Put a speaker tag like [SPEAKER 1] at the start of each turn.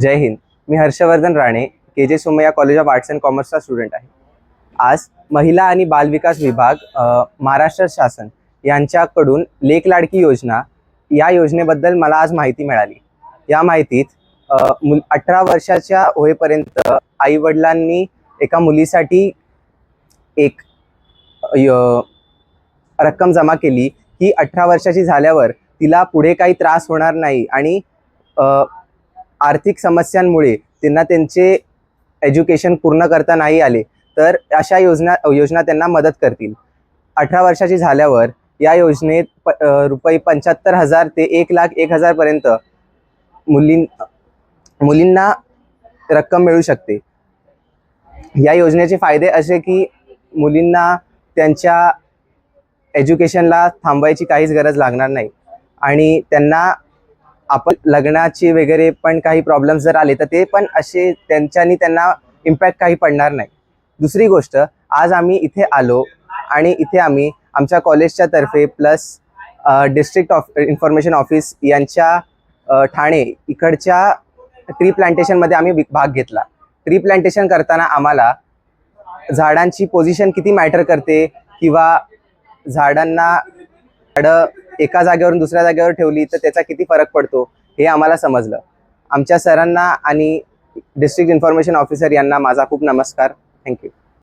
[SPEAKER 1] Jai Hind. Me Harshvardhan Rane K J Somaiya college of arts and कॉमर्सचा student आहे. आज महिला आणि बालविकास विभाग महाराष्ट्र शासन यांच्याकडून लेक लाडकी योजना या योजनेबद्दल मला आज माहिती मिळाली. या माहितीत मुल अठरा वर्षाच्या होईपर्यंत आईवडिलांनी एका मुलीसाठी एक य- रक्कम जमा केली. ही अठरा वर्षाची झाल्यावर तिला पुढे काही त्रास होणार नाही आणि आर्थिक समस्यांमुळे त्यांना त्यांचे एज्युकेशन पूर्ण करता नाही आले तर अशा योजना योजना त्यांना मदत करतील. अठरा वर्षाची झाल्यावर या योजनेत प रुपये पंच्याहत्तर हजार ते एक लाख एक हजारपर्यंत मुलीं मुलींना रक्कम मिळू शकते. या योजनेचे फायदे असे की मुलींना त्यांच्या एज्युकेशनला थांबायची काहीच गरज लागणार नाही. आणि त्यांना आपण लग्नाची वगैरे पण काही प्रॉब्लेम्स जर आले तर ते पण असे त्यांच्यानी त्यांना इम्पॅक्ट काही पडणार नाही. दुसरी गोष्ट आज आम्ही इथे आलो आणि इथे आम्ही आमच्या कॉलेजच्या तर्फे plus district of information office यांच्या ठाणे इकडच्या ट्री प्लांटेशनमध्ये आम्ही वि- भाग घेतला. ट्री प्लांटेशन करताना आम्हाला झाडांची पोझिशन किती मॅटर करते किंवा झाडांना झाडं एका जागेवरून दुसऱ्या जागेवर ठेवली तर त्याचा किती फरक पडतो हे आम्हाला समजलं. आमच्या सरांना आणि डिस्ट्रिक्ट इन्फॉर्मेशन ऑफिसर यांना माझा खूप नमस्कार. थँक्यू